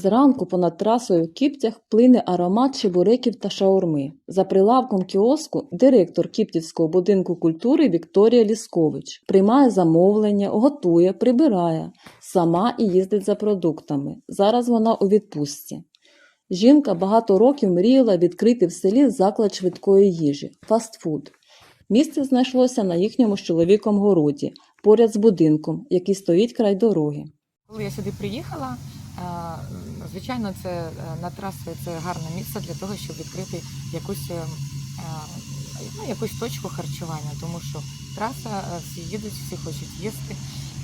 Зранку понад трасою в Кіптях плине аромат чебуреків та шаурми. За прилавком кіоску директор Кіптівського будинку культури Вікторія Ліскович приймає замовлення, готує, прибирає, сама і їздить за продуктами. Зараз вона у відпустці. Жінка багато років мріяла відкрити в селі заклад швидкої їжі фастфуд. Місце знайшлося на їхньому чоловіком городі, поряд з будинком, який стоїть край дороги. Коли я сюди приїхала, звичайно, це е, на трасі це гарне місце для того, щоб відкрити якусь, е, ну, якусь точку харчування, тому що траса, е, всі їдуть, всі хочуть їсти.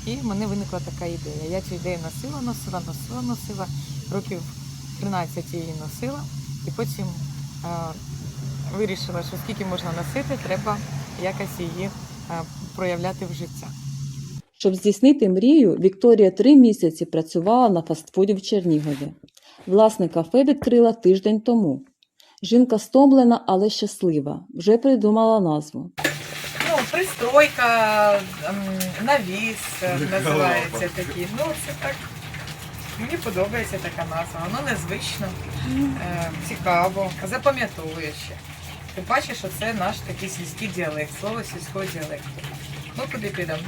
І в мене виникла така ідея. Я цю ідею носила, носила, носила, носила, років 13 її носила, і потім е, вирішила, що скільки можна носити, треба якось її е, проявляти в життя. Щоб здійснити мрію, Вікторія три місяці працювала на фастфуді в Чернігові. Власне кафе відкрила тиждень тому. Жінка стомлена, але щаслива. Вже придумала назву. Ну, пристройка, ем, навіс е, називається такий. Ну, це так. Мені подобається така назва. Воно незвично, е, цікаво, запам'ятовує ще. Ти бачиш, що це наш такий сільський діалект, слово сільського діалекту. Ну, куди підемо?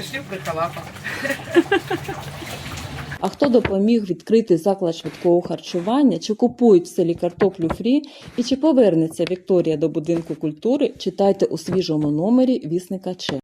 Пішли в прихалапа. А хто допоміг відкрити заклад швидкого харчування, чи купують в селі картоплю фрі, і чи повернеться Вікторія до будинку культури, читайте у свіжому номері вісника Че.